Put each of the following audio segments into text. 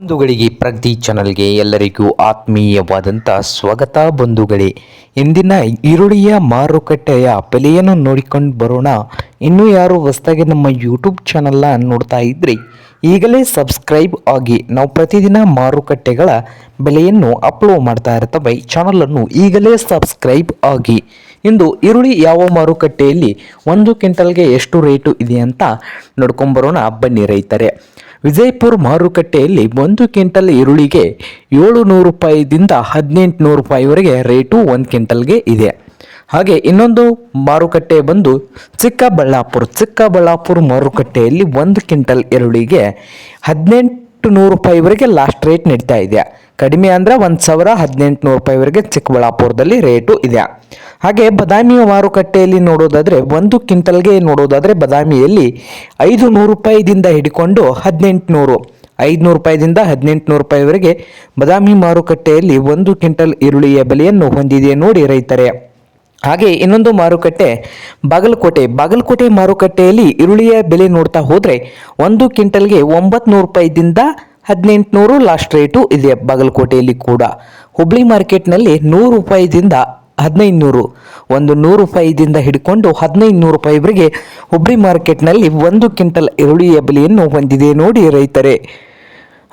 ಬಂಧುಗಳಿಗೆ ಪ್ರಗತಿ ಚಾನಲ್ಗೆ ಎಲ್ಲರಿಗೂ ಆತ್ಮೀಯವಾದಂಥ ಸ್ವಾಗತ ಬಂಧುಗಳೇ. ಇಂದಿನ ಈರುಳ್ಳಿಯ ಮಾರುಕಟ್ಟೆಯ ಬೆಲೆಯನ್ನು ನೋಡಿಕೊಂಡು ಬರೋಣ. ಇನ್ನೂ ಯಾರು ಹೊಸದಾಗಿ ನಮ್ಮ ಯೂಟ್ಯೂಬ್ ಚಾನಲ್ನ ನೋಡ್ತಾ ಇದ್ರಿ ಈಗಲೇ ಸಬ್ಸ್ಕ್ರೈಬ್ ಆಗಿ ನಾವು ಪ್ರತಿದಿನ ಮಾರುಕಟ್ಟೆಗಳ ಬೆಲೆಯನ್ನು ಅಪ್ಲೋಡ್ ಮಾಡ್ತಾ ಇರ್ತವೆ ಚಾನಲನ್ನು ಈಗಲೇ ಸಬ್ಸ್ಕ್ರೈಬ್ ಆಗಿ. ಇಂದು ಈರುಳ್ಳಿ ಯಾವ ಮಾರುಕಟ್ಟೆಯಲ್ಲಿ ಒಂದು ಕ್ವಿಂಟಲ್ಗೆ ಎಷ್ಟು ರೇಟು ಇದೆ ಅಂತ ನೋಡ್ಕೊಂಬರೋಣ ಬನ್ನಿ ರೈತರೆ, ವಿಜಯಪುರ ಮಾರುಕಟ್ಟೆಯಲ್ಲಿ ಒಂದು ಕ್ವಿಂಟಲ್ ಈರುಳ್ಳಿಗೆ ಏಳು ನೂರು ರೂಪಾಯಿದಿಂದ ಹದಿನೆಂಟು ನೂರು ರೂಪಾಯಿವರೆಗೆ ರೇಟು ಒಂದು ಕ್ವಿಂಟಲ್ಗೆ ಇದೆ. ಹಾಗೆ ಇನ್ನೊಂದು ಮಾರುಕಟ್ಟೆ ಬಂದು ಚಿಕ್ಕಬಳ್ಳಾಪುರ ಚಿಕ್ಕಬಳ್ಳಾಪುರ ಮಾರುಕಟ್ಟೆಯಲ್ಲಿ ಒಂದು ಕ್ವಿಂಟಲ್ ಈರುಳ್ಳಿಗೆ ಹದಿನೆಂಟು ನೂರು ರೂಪಾಯಿವರೆಗೆ ಲಾಸ್ಟ್ ರೇಟ್ ನೀಡ್ತಾ ಇದೆ ಕಡಿಮೆ ಅಂದರೆ ಒಂದು ಸಾವಿರ ಹದಿನೆಂಟು ನೂರು ರೂಪಾಯಿವರೆಗೆ ಚಿಕ್ಕಬಳ್ಳಾಪುರದಲ್ಲಿ ರೇಟು ಇದೆ ಹಾಗೆ ಬದಾಮಿ ಮಾರುಕಟ್ಟೆಯಲ್ಲಿ ನೋಡೋದಾದರೆ, ಒಂದು ಕ್ವಿಂಟಲ್ಗೆ ನೋಡೋದಾದರೆ ಬದಾಮಿಯಲ್ಲಿ ಐದು ನೂರು ರೂಪಾಯಿದಿಂದ ಹಿಡ್ಕೊಂಡು ಹದಿನೆಂಟು ನೂರು ಐದುನೂರು ರೂಪಾಯಿದಿಂದ ಹದಿನೆಂಟುನೂರು ರೂಪಾಯಿವರೆಗೆ ಬದಾಮಿ ಮಾರುಕಟ್ಟೆಯಲ್ಲಿ ಒಂದು ಕ್ವಿಂಟಲ್ ಈರುಳ್ಳಿಯ ಬೆಲೆಯನ್ನು ಹೊಂದಿದೆ ನೋಡಿ ರೈತರೇ? ಹಾಗೆ ಇನ್ನೊಂದು ಮಾರುಕಟ್ಟೆ, ಬಾಗಲಕೋಟೆ. ಬಾಗಲಕೋಟೆ ಮಾರುಕಟ್ಟೆಯಲ್ಲಿ ಈರುಳ್ಳಿಯ ಬೆಲೆ ನೋಡ್ತಾ ಹೋದರೆ ಒಂದು ಕ್ವಿಂಟಲ್ಗೆ ಒಂಬತ್ತು ನೂರು ರೂಪಾಯಿದಿಂದ ಹದಿನೆಂಟುನೂರು ಲಾಸ್ಟ್ ರೇಟು ಇದೆ ಬಾಗಲಕೋಟೆಯಲ್ಲಿ ಕೂಡ. ಹುಬ್ಳಿ ಮಾರ್ಕೆಟ್ನಲ್ಲಿ ನೂರು ರೂಪಾಯಿದಿಂದ ಹದಿನೈದು ನೂರು ಒಂದು ನೂರು ರೂಪಾಯಿದಿಂದ ಹಿಡ್ಕೊಂಡು ಹದಿನೈದು ನೂರು ರೂಪಾಯಿವರೆಗೆ ಹುಬ್ಳಿ ಮಾರ್ಕೆಟ್ನಲ್ಲಿ ಒಂದು ಕ್ವಿಂಟಲ್ ಈರುಳ್ಳಿಯ ಬೆಲೆಯನ್ನು ಹೊಂದಿದೆ ನೋಡಿ ರೈತರೇ.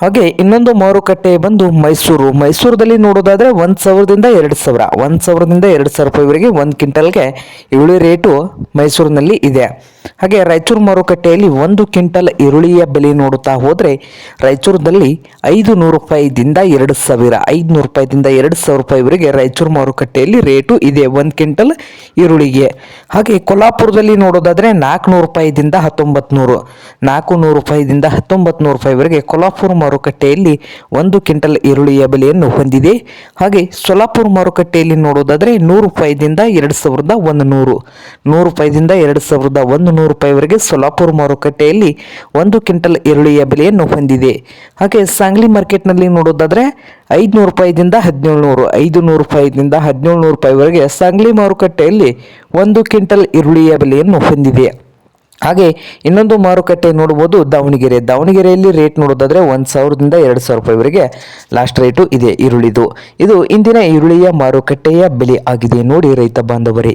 ಹಾಗೆ ಇನ್ನೊಂದು ಮಾರುಕಟ್ಟೆ ಬಂದು ಮೈಸೂರು. ಮೈಸೂರದಲ್ಲಿ ನೋಡೋದಾದರೆ ಒಂದು ಸಾವಿರದಿಂದ ಎರಡು ಸಾವಿರ. ಒಂದು ಸಾವಿರದಿಂದ ಎರಡು ಸಾವಿರ ರೂಪಾಯಿವರೆಗೆ ಒಂದು ಕ್ವಿಂಟಲ್ಗೆ ಈರುಳ್ಳಿ ರೇಟು ಮೈಸೂರಿನಲ್ಲಿ ಇದೆ. ಹಾಗೆ ರಾಯಚೂರು ಮಾರುಕಟ್ಟೆಯಲ್ಲಿ ಒಂದು ಕ್ವಿಂಟಲ್ ಈರುಳ್ಳಿಯ ಬೆಲೆ ನೋಡುತ್ತಾ ಹೋದರೆ ರಾಯಚೂರದಲ್ಲಿ ಐದು ನೂರು ರೂಪಾಯಿದಿಂದ ಎರಡು ಸಾವಿರ, ಐದುನೂರು ರೂಪಾಯಿದಿಂದ ಎರಡು ಸಾವಿರ ರೂಪಾಯಿವರೆಗೆ ರಾಯಚೂರು ಮಾರುಕಟ್ಟೆಯಲ್ಲಿ ರೇಟು ಇದೆ ಒಂದು ಕ್ವಿಂಟಲ್ ಈರುಳ್ಳಿಗೆ. ಹಾಗೆ ಕೊಲ್ಲಾಪುರದಲ್ಲಿ ನೋಡೋದಾದರೆ ನಾಲ್ಕುನೂರು ರೂಪಾಯಿದಿಂದ ಹತ್ತೊಂಬತ್ತು ನೂರು ನಾಲ್ಕು ನೂರು ರೂಪಾಯಿದಿಂದ ಹತ್ತೊಂಬತ್ತು ನೂರು ರೂಪಾಯಿವರೆಗೆ ಕೊಲ್ಲಾಪುರ ಮಾರುಕಟ್ಟೆಯಲ್ಲಿ ಒಂದು ಕ್ವಿಂಟಲ್ ಈರುಳ್ಳಿಯ ಬೆಲೆಯನ್ನು ಹೊಂದಿದೆ. ಹಾಗೆ ಸೊಲಾಪುರ ಮಾರುಕಟ್ಟೆಯಲ್ಲಿ ನೋಡೋದಾದರೆ ನೂರು ರೂಪಾಯಿದಿಂದ ಎರಡು ಸಾವಿರದ ಒಂದು ನೂರು ನೂರು ರೂಪಾಯಿದಿಂದ ಎರಡು ಸಾವಿರದ ಒಂದು ನೂರು ರೂಪಾಯಿವರೆಗೆ ಸೊಲಾಪುರ ಮಾರುಕಟ್ಟೆಯಲ್ಲಿ ಒಂದು ಕ್ವಿಂಟಲ್ ಈರುಳ್ಳಿಯ ಬೆಲೆಯನ್ನು ಹೊಂದಿದೆ. ಹಾಗೆ ಸಾಂಗ್ಲಿ ಮಾರ್ಕೆಟ್ನಲ್ಲಿ ನೋಡೋದಾದರೆ ಐದುನೂರು ರೂಪಾಯಿದಿಂದ ಹದಿನೇಳು ನೂರು ಐದು ನೂರು ರೂಪಾಯಿದಿಂದ ಹದಿನೇಳು ನೂರು ರೂಪಾಯಿವರೆಗೆ ಸಾಂಗ್ಲಿ ಮಾರುಕಟ್ಟೆಯಲ್ಲಿ ಒಂದು ಕ್ವಿಂಟಲ್ ಈರುಳ್ಳಿಯ ಬೆಲೆಯನ್ನು ಹೊಂದಿದೆ. ಹಾಗೆ ಇನ್ನೊಂದು ಮಾರುಕಟ್ಟೆ ನೋಡ್ಬೋದು ದಾವಣಗೆರೆ. ದಾವಣಗೆರೆಯಲ್ಲಿ ರೇಟ್ ನೋಡೋದಾದರೆ ಒಂದು ಸಾವಿರದಿಂದ ಎರಡು ಸಾವಿರ ರೂಪಾಯಿವರೆಗೆ ಲಾಸ್ಟ್ ರೇಟು ಇದೆ ಈರುಳ್ಳಿದು. ಇದು ಇಂದಿನ ಈರುಳ್ಳಿಯ ಮಾರುಕಟ್ಟೆಯ ಬೆಲೆ ಆಗಿದೆ. ನೋಡಿ ರೈತ ಬಾಂಧವರೇ.